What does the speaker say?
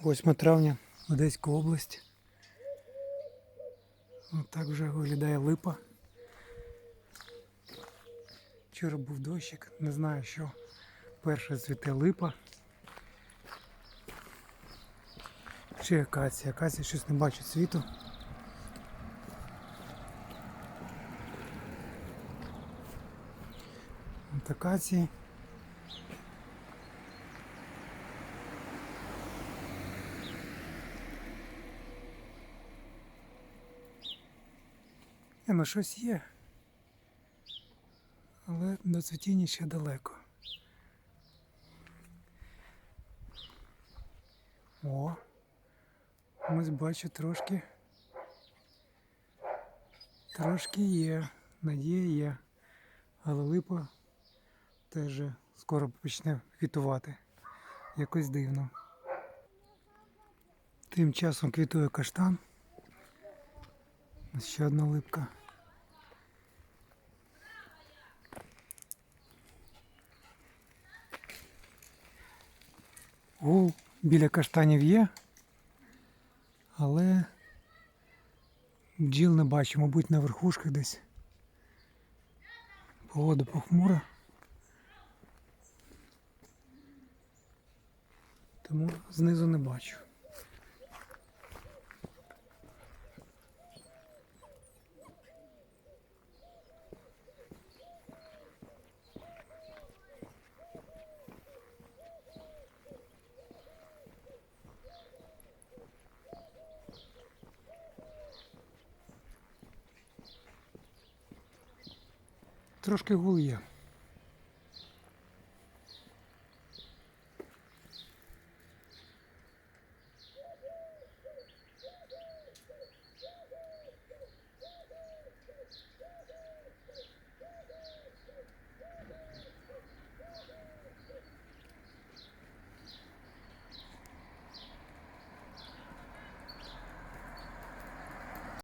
8 травня, Одеська область. От так вже виглядає липа. Вчора був дощик, не знаю, що перше цвіте липа. Чи акація. Акація щось не бачить світу. От акації. Ні, ну щось є. Але до цвітіння ще далеко. О, ось бачу трошки. Трошки є, надія є. Але липа теж скоро почне квітувати. Якось дивно. Тим часом квітує каштан. Ще одна липка. Гул біля каштанів є, але бджіл не бачу, мабуть, на верхушках десь. Погода похмура. Тому знизу не бачу. Трошки гул є.